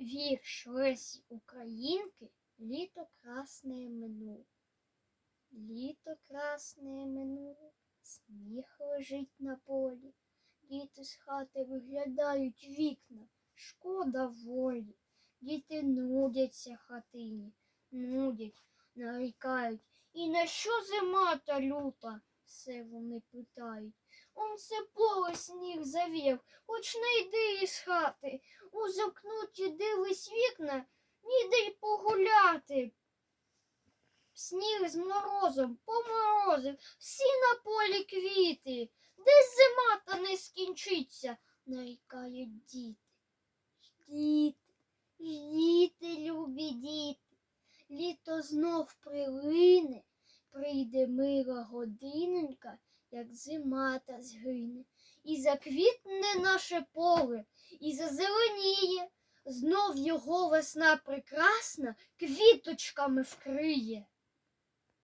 Вірш Лесі Українки Літо красне минуло. Літо красне минуло, сніг лежить на полі. Діти з хати виглядають вікна, шкода волі. Діти нудяться хатині, нудять, нарікають. І на що зима та люта? Все вони питають. Он все поле сніг завів, хоч не йди із хати. У закнуті дивись вікна, ніде й погуляти. Сніг з морозом поморозив, всі на полі квіти. Десь зима та не скінчиться, нарікають діти. Діти, діти, любі діти, літо знов прилине, прийде мила годинонька, як зима та згине, і заквітне наше поле, і зазеленіє, знов його весна прекрасна квіточками вкриє.